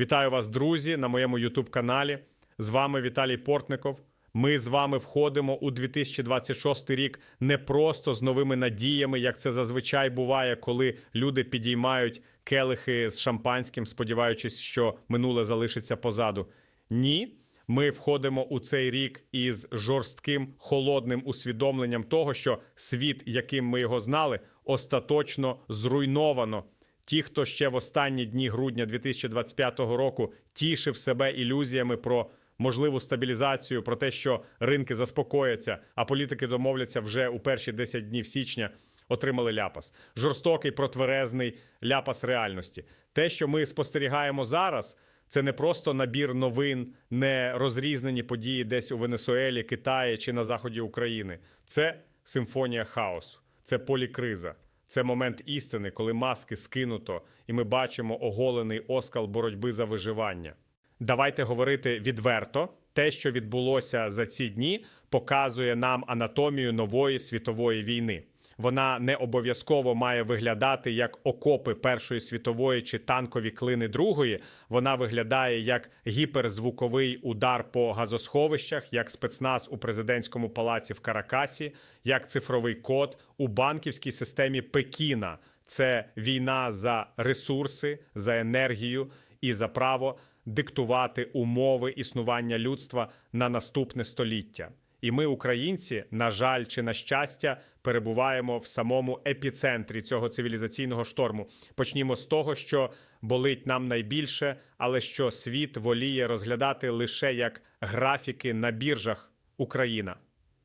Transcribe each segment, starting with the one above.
Вітаю вас, друзі, на моєму youtube каналі. З вами Віталій Портников. Ми з вами входимо у 2026 рік не просто з новими надіями, як це зазвичай буває, коли люди підіймають келихи з шампанським, сподіваючись, що минуле залишиться позаду. Ні, ми входимо у цей рік із жорстким холодним усвідомленням того, що світ, яким ми його знали, остаточно зруйновано. Ті, хто ще в останні дні грудня 2025 року тішив себе ілюзіями про можливу стабілізацію, про те, що ринки заспокояться, а політики домовляться вже у перші 10 днів січня. Отримали ляпас, жорстокий, протверезний ляпас реальності. Те, що ми спостерігаємо зараз, це не просто набір новин, не розрізнені події десь у Венесуелі, Китаї чи на заході України. Це симфонія хаосу, це полікриза. Це момент істини, коли маски скинуто, і ми бачимо оголений оскал боротьби за виживання. Давайте говорити відверто. Те, що відбулося за ці дні, показує нам анатомію нової світової війни. Вона не обов'язково має виглядати як окопи Першої світової чи танкові клини Другої. Вона виглядає як гіперзвуковий удар по газосховищах, як спецназ у президентському палаці в Каракасі, як цифровий код у банківській системі Пекіна. Це війна за ресурси, за енергію і за право диктувати умови існування людства на наступне століття. І ми, українці, на жаль чи на щастя, перебуваємо в самому епіцентрі цього цивілізаційного шторму. Почнімо з того, що болить нам найбільше, але що світ воліє розглядати лише як графіки на біржах Україна.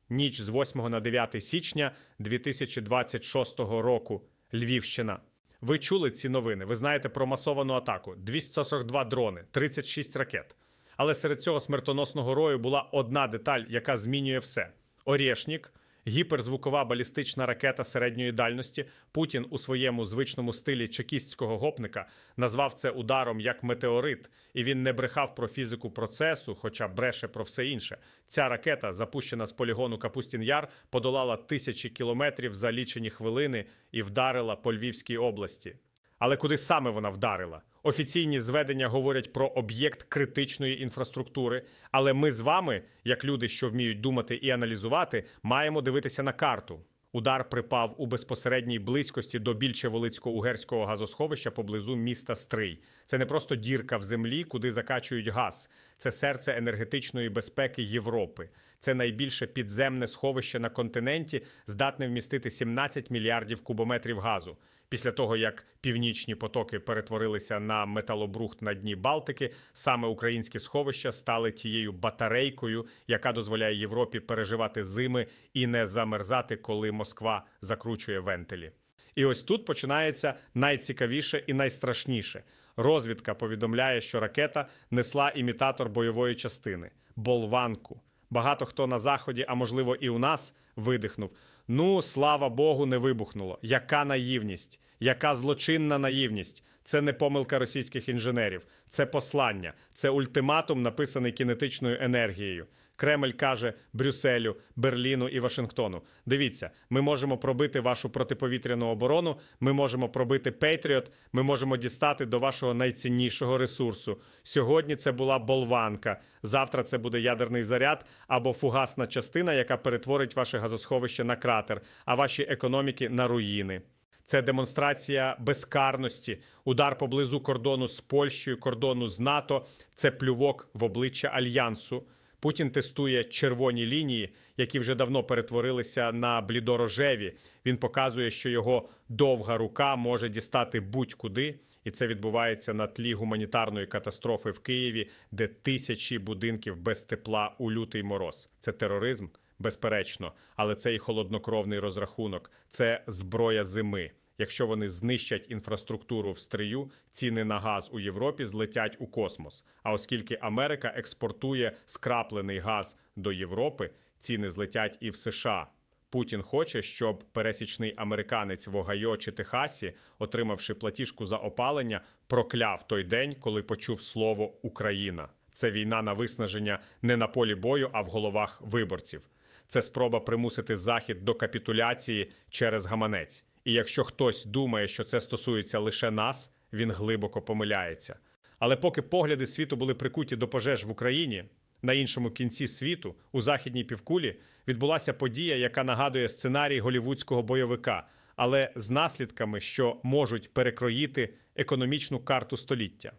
Ніч з 8 на 9 січня 2026 року. Львівщина. Ви чули ці новини? Ви знаєте про масовану атаку: 242 дрони, 36 ракет. Але серед цього смертоносного рою була одна деталь, яка змінює все: Орєшнік, гіперзвукова балістична ракета середньої дальності. Путін у своєму звичному стилі чекістського гопника назвав це ударом як метеорит, і він не брехав про фізику процесу, хоча бреше про все інше. Ця ракета, запущена з полігону Капустін Яр, подолала тисячі кілометрів за лічені хвилини і вдарила по Львівській області. Але куди саме вона вдарила? Офіційні зведення говорять про об'єкт критичної інфраструктури. Але ми з вами, як люди, що вміють думати і аналізувати, маємо дивитися на карту. Удар припав у безпосередній близькості до більче-волицько-угерського газосховища поблизу міста Стрий. Це не просто дірка в землі, куди закачують газ. Це серце енергетичної безпеки Європи. Це найбільше підземне сховище на континенті, здатне вмістити 17 мільярдів кубометрів газу. Після того, як північні потоки перетворилися на металобрухт на дні Балтики, саме українські сховища стали тією батарейкою, яка дозволяє Європі переживати зими і не замерзати, коли Москва закручує вентилі. І ось тут починається найцікавіше і найстрашніше. Розвідка повідомляє, що ракета несла імітатор бойової частини болванку. Багато хто на заході, а можливо і у нас, видихнув. Ну, слава Богу, не вибухнуло. Яка наївність, яка злочинна наївність. Це не помилка російських інженерів, це послання, це ультиматум, написаний кінетичною енергією. Кремль каже Брюсселю, Берліну і Вашингтону: дивіться, ми можемо пробити вашу протиповітряну оборону, ми можемо пробити Пейтріот, ми можемо дістати до вашого найціннішого ресурсу. Сьогодні це була болванка. Завтра це буде ядерний заряд або фугасна частина, яка перетворить ваше газосховище на кратер, а ваші економіки на руїни. Це демонстрація безкарності, удар поблизу кордону з Польщею, кордону з НАТО. Це плювок в обличчя альянсу. Путін тестує червоні лінії, які вже давно перетворилися на блідорожеві. Він показує, що його довга рука може дістати будь-куди, і це відбувається на тлі гуманітарної катастрофи в Києві, де тисячі будинків без тепла у лютий мороз. Це тероризм, безперечно, але це і холоднокровний розрахунок, це зброя зими. Якщо вони знищать інфраструктуру в стрию, ціни на газ у Європі злетять у космос. А оскільки Америка експортує скраплений газ до Європи, ціни злетять і в США. Путін хоче, щоб пересічний американець в Огайо чи Техасі, отримавши платіжку за опалення, прокляв той день, коли почув слово Україна. Це війна на виснаження не на полі бою, а в головах виборців. Це спроба примусити захід до капітуляції через гаманець. І якщо хтось думає, що це стосується лише нас, він глибоко помиляється. Але поки погляди світу були прикуті до пожеж в Україні, на іншому кінці світу, у західній півкулі, відбулася подія, яка нагадує сценарій голівудського бойовика, але з наслідками, що можуть перекроїти економічну карту століття.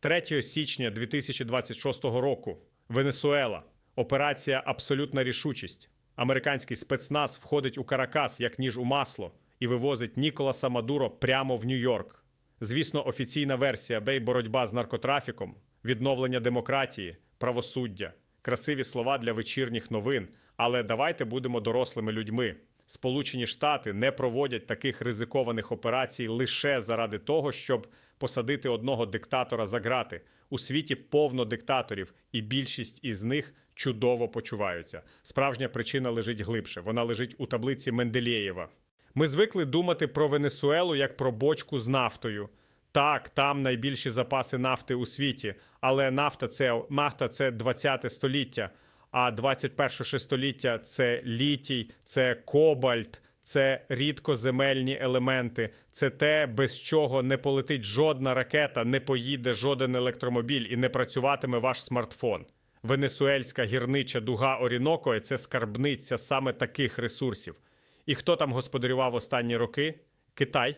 3 січня 2026 року Венесуела. Операція Абсолютна рішучість. Американський спецназ входить у Каракас як ніж у масло і вивозить Ніколаса Мадуро прямо в Нью-Йорк. Звісно, офіційна версія бей боротьба з наркотрафіком, відновлення демократії, правосуддя, красиві слова для вечірніх новин. Але давайте будемо дорослими людьми. Сполучені Штати не проводять таких ризикованих операцій лише заради того, щоб посадити одного диктатора за грати. У світі повно диктаторів, і більшість із них чудово почуваються. Справжня причина лежить глибше. Вона лежить у таблиці Менделєєва. Ми звикли думати про Венесуелу як про бочку з нафтою. Так, там найбільші запаси нафти у світі, але нафта це нафта це 20 століття, а 21 століття це літій, це кобальт, це рідкоземельні елементи, це те, без чого не полетить жодна ракета, не поїде жоден електромобіль і не працюватиме ваш смартфон. Венесуельська гірнича дуга Оріноко це скарбниця саме таких ресурсів. І хто там господарював останні роки? Китай.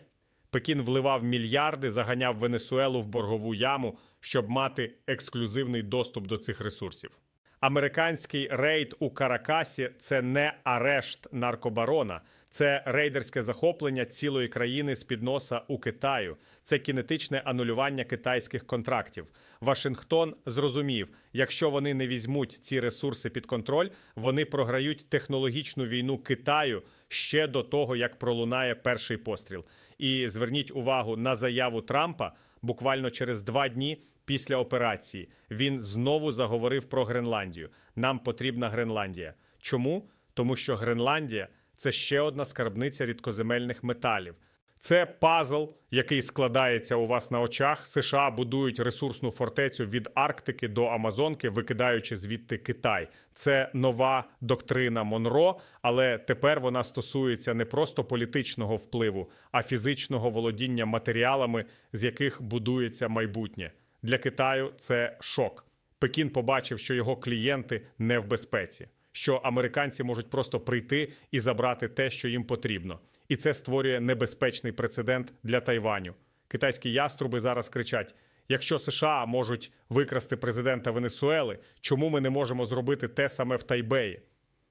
Пекін вливав мільярди, заганяв Венесуелу в боргову яму, щоб мати ексклюзивний доступ до цих ресурсів. Американський рейд у Каракасі це не арешт наркобарона, це рейдерське захоплення цілої країни з під носа у Китаю. Це кінетичне анулювання китайських контрактів. Вашингтон зрозумів, якщо вони не візьмуть ці ресурси під контроль, вони програють технологічну війну Китаю ще до того, як пролунає перший постріл. І зверніть увагу на заяву Трампа буквально через два дні. Після операції він знову заговорив про Гренландію. Нам потрібна Гренландія. Чому? Тому що Гренландія це ще одна скарбниця рідкоземельних металів. Це пазл, який складається у вас на очах. США будують ресурсну фортецю від Арктики до Амазонки, викидаючи звідти Китай. Це нова доктрина Монро, але тепер вона стосується не просто політичного впливу, а фізичного володіння матеріалами, з яких будується майбутнє. Для Китаю це шок. Пекін побачив, що його клієнти не в безпеці, що американці можуть просто прийти і забрати те, що їм потрібно. І це створює небезпечний прецедент для Тайваню. Китайські яструби зараз кричать: якщо США можуть викрасти президента Венесуели, чому ми не можемо зробити те саме в Тайбеї?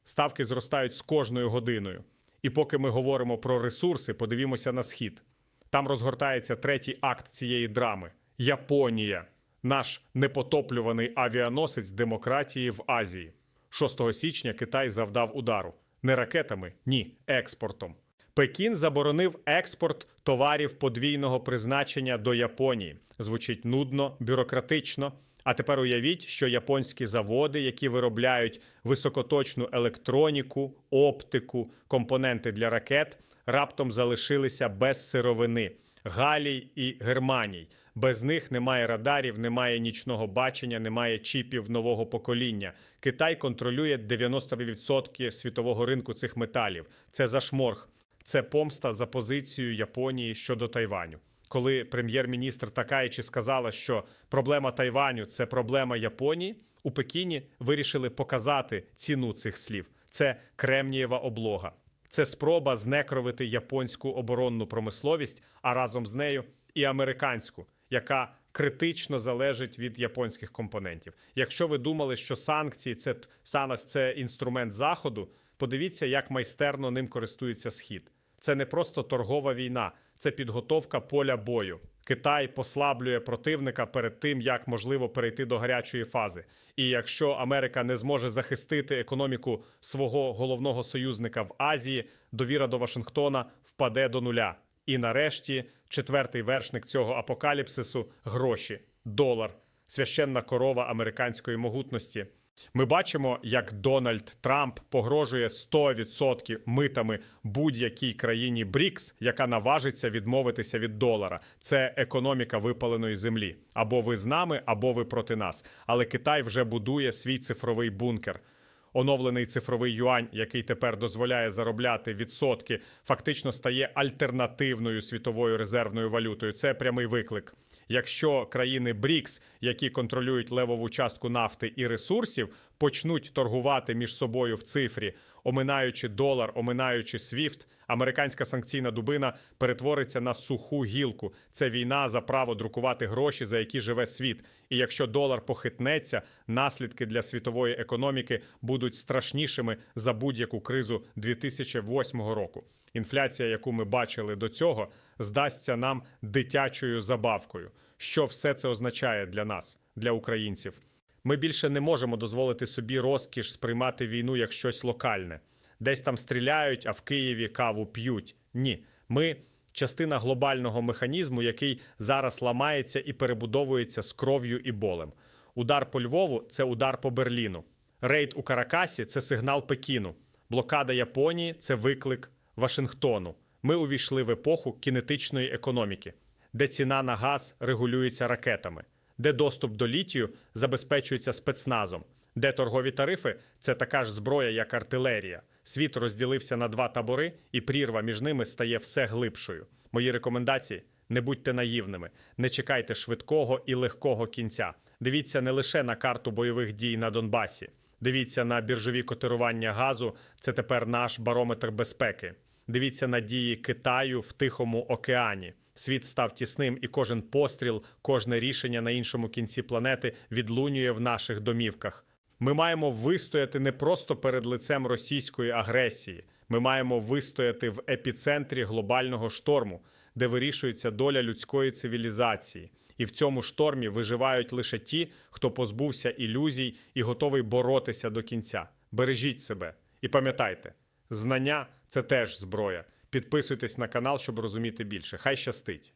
Ставки зростають з кожною годиною. І поки ми говоримо про ресурси, подивімося на схід. Там розгортається третій акт цієї драми. Японія, наш непотоплюваний авіаносець демократії в Азії. 6 січня Китай завдав удару не ракетами, ні, експортом. Пекін заборонив експорт товарів подвійного призначення до Японії. Звучить нудно, бюрократично. А тепер уявіть, що японські заводи, які виробляють високоточну електроніку, оптику, компоненти для ракет, раптом залишилися без сировини, галій і германій. Без них немає радарів, немає нічного бачення, немає чіпів нового покоління. Китай контролює 90% світового ринку цих металів. Це зашморг, це помста за позицію Японії щодо Тайваню. Коли прем'єр-міністр Такаїчі сказала, що проблема Тайваню це проблема Японії, у Пекіні вирішили показати ціну цих слів. Це Кремнієва облога. Це спроба знекровити японську оборонну промисловість, а разом з нею і американську, яка критично залежить від японських компонентів. Якщо ви думали, що санкції це саме це інструмент заходу, подивіться, як майстерно ним користується схід. Це не просто торгова війна, це підготовка поля бою. Китай послаблює противника перед тим, як можливо перейти до гарячої фази. І якщо Америка не зможе захистити економіку свого головного союзника в Азії, довіра до Вашингтона впаде до нуля. І нарешті четвертий вершник цього апокаліпсису гроші, долар, священна корова американської могутності. Ми бачимо, як Дональд Трамп погрожує 100% митами будь-якій країні БРІКС, яка наважиться відмовитися від долара. Це економіка випаленої землі. Або ви з нами, або ви проти нас. Але Китай вже будує свій цифровий бункер. Оновлений цифровий юань, який тепер дозволяє заробляти відсотки, фактично стає альтернативною світовою резервною валютою. Це прямий виклик. Якщо країни БРІКС, які контролюють левову частку нафти і ресурсів, почнуть торгувати між собою в цифрі, оминаючи долар, оминаючи свіфт, американська санкційна дубина перетвориться на суху гілку. Це війна за право друкувати гроші, за які живе світ. І якщо долар похитнеться, наслідки для світової економіки будуть страшнішими за будь-яку кризу 2008 року. Інфляція, яку ми бачили до цього, здасться нам дитячою забавкою. Що все це означає для нас, для українців? Ми більше не можемо дозволити собі розкіш сприймати війну як щось локальне. Десь там стріляють, а в Києві каву п'ють. Ні, ми частина глобального механізму, який зараз ламається і перебудовується з кров'ю і болем. Удар по Львову це удар по Берліну. Рейд у Каракасі це сигнал Пекіну. Блокада Японії це виклик Вашингтону. Ми увійшли в епоху кінетичної економіки, де ціна на газ регулюється ракетами, де доступ до літію забезпечується спецназом, де торгові тарифи це така ж зброя, як артилерія. Світ розділився на два табори, і прірва між ними стає все глибшою. Мої рекомендації: не будьте наївними, не чекайте швидкого і легкого кінця. Дивіться не лише на карту бойових дій на Донбасі. Дивіться на біржові котирування газу. Це тепер наш барометр безпеки. Дивіться на дії Китаю в Тихому океані. Світ став тісним, і кожен постріл, кожне рішення на іншому кінці планети відлунює в наших домівках. Ми маємо вистояти не просто перед лицем російської агресії. Ми маємо вистояти в епіцентрі глобального шторму, де вирішується доля людської цивілізації. І в цьому штормі виживають лише ті, хто позбувся ілюзій і готовий боротися до кінця. Бережіть себе і пам'ятайте, знання це теж зброя. Підписуйтесь на канал, щоб розуміти більше. Хай щастить!